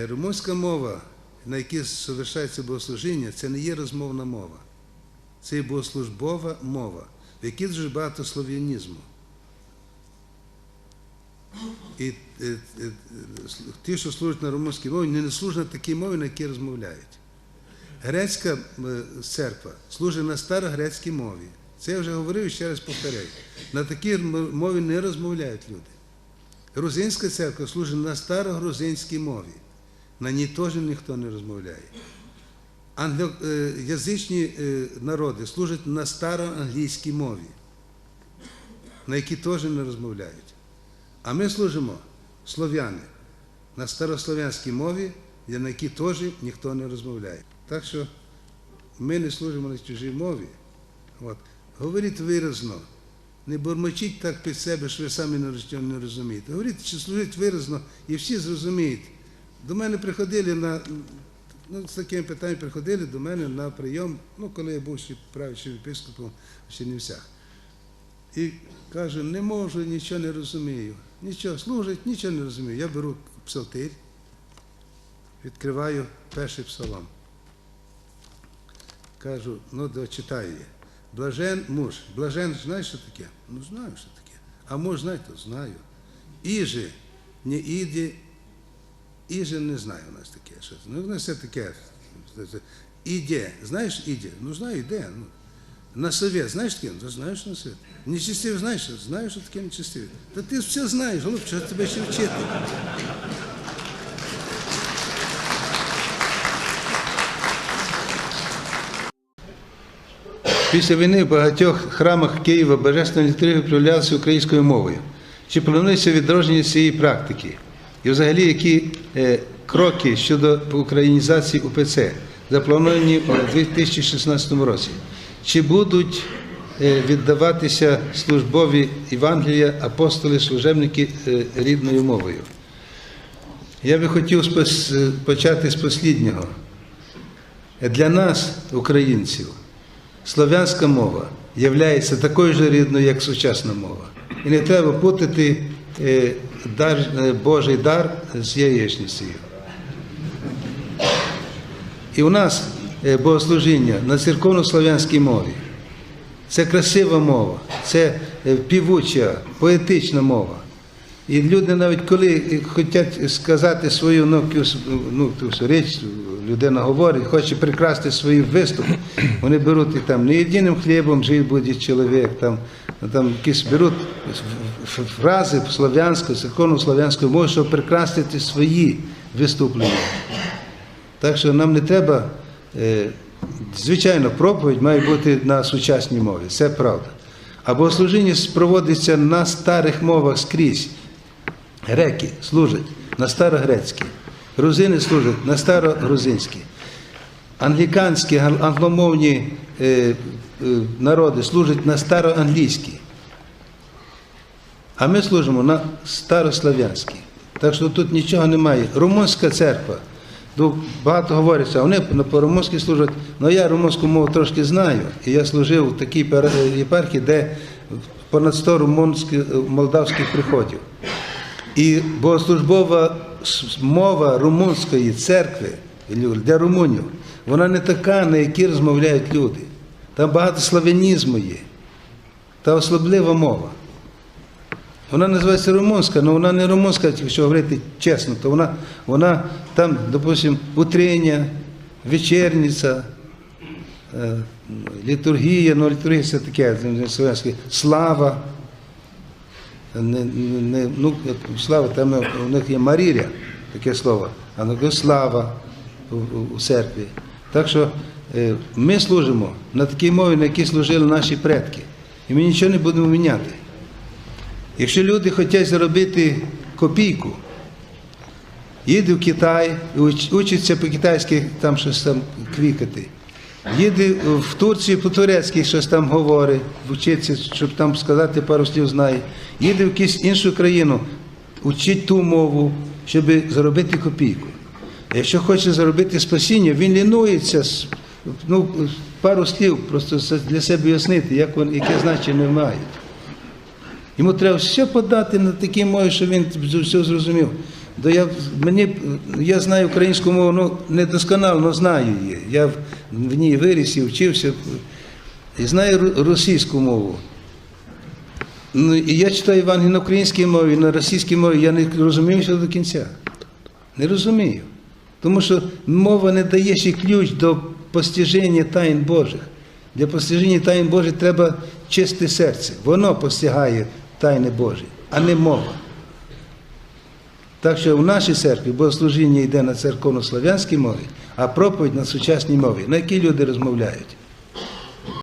Румунська мова, на якій совершається богослужіння, це не є розмовна мова. Це є богослужбова мова, в якій дуже багато слов'янізму. І е, е, ті, що служать на румунській мові, не служать на такій мові, на якій розмовляють. Грецька е, церква служить на старогрецькій мові. Це я вже говорив і ще раз повторяю. На такій мові не розмовляють люди. Грузинська церква служить на старогрузинській мові. На ній теж ніхто не розмовляє. Англоязичні е, народи служать на староанглійській мові, на якій теж не розмовляють. А ми служимо слов'яни на старослов'янській мові, на якій теж ніхто не розмовляє. Так що ми не служимо на чужій мові. От. Говоріть виразно. Не бормочіть так під себе, що ви самі не розумієте. Говоріть, що служить виразно, і всі зрозуміють. До мене приходили на ну, з таким питанням приходили до мене на прийом, ну, коли я був ще правичним єпископом в Чернівцях. І каже, не можу, нічого не розумію. Нічого служить, нічого не розумію. Я беру псалтир, відкриваю перший псалом. Кажу, ну дочитаю я. Блажен муж. Блажен, знаєш, що таке? Ну, знаю, що таке. А муж, знаєте, знаю. Іже, не іде, іже не знаю у нас таке. Що. це. Ну, у нас все таке. Іде. Знаєш, іде? Ну, знаю, іде. Ну. На совет, знаєш таке? Ну, знаєш на совет. Нечистивий, знаєш, знаю, що таке нечистивий. Та ти все знаєш, голуб, що тебе ще вчити. Після війни в багатьох храмах Києва божественна літургія проявлялася українською мовою. Чи планується відродження цієї практики? І взагалі, які е, кроки щодо українізації УПЦ заплановані у 2016 році? Чи будуть е, віддаватися службові Євангелія апостоли, служебники е, рідною мовою? Я би хотів почати з посліднього. Для нас, українців, слов'янська мова є такою ж рідною, як сучасна мова. І не треба путати дар, е, Божий дар з яєчницею. І у нас е, богослужіння на церковно-слов'янській мові. Це красива мова, це е, півуча, поетична мова. І люди навіть коли хочуть сказати свою ну, ну, річ, людина говорить, хоче прикрасти свій виступ, вони беруть і там не єдиним хлібом жив буде чоловік, там, там якісь беруть фрази слов'янською, закону слов'янською мовою, щоб прикрасити свої виступлення. Так що нам не треба, е, звичайно, проповідь має бути на сучасній мові, це правда. А богослужіння проводиться на старих мовах скрізь. Греки служать на старогрецькій, грузини служать на старогрузинській. Англіканські, англомовні е, е, народи служать на староанглійській. А ми служимо на старослав'янській. Так що тут нічого немає. Румунська церква. ну, Багато говориться, вони по-румунськи служать. Ну я румунську мову трошки знаю. І я служив в такій єпархії, де понад 100 румунських молдавських приходів. І богослужбова мова румунської церкви для румунів, вона не така, на якій розмовляють люди. Там багато славянізму є. Та особлива мова. Вона називається румунська, але вона не румунська, якщо говорити чесно, то вона, вона там, допустимо, утрення, вечерниця, е, літургія, ну літургія це таке, слава. Не, не, ну, от слава, там у них є Маріря, таке слово, а ну слава у, у, церкві. Так що е, ми служимо на такій мові, на якій служили наші предки. І ми нічого не будемо міняти. Якщо люди хочуть заробити копійку, їде в Китай, уч- учиться по-китайськи там щось там квікати. Їде в Турцію по-турецьки щось там говорить, вчиться, щоб там сказати пару слів знає. Їде в якусь іншу країну, учить ту мову, щоб заробити копійку. Якщо хоче заробити спасіння, він лінується, ну, пару слів просто для себе яснити, як вони, яке значення мають. Йому треба все подати на такій мові, щоб він все зрозумів. Я, мені, я знаю українську мову, ну, недосконально але знаю її. Я в, ній виріс і вчився. І знаю російську мову. Ну, і я читаю Євангеліє на українській мові, на російській мові, я не розумію все до кінця. Не розумію. Тому що мова не дає ще ключ до постіження тайн Божих. Для постіження тайн Божих треба чисте серце. Воно постигає тайни Божі, а не мова. Так що в нашій церкві богослужіння йде на церковно-слав'янській мові, а проповідь на сучасній мові, на якій люди розмовляють.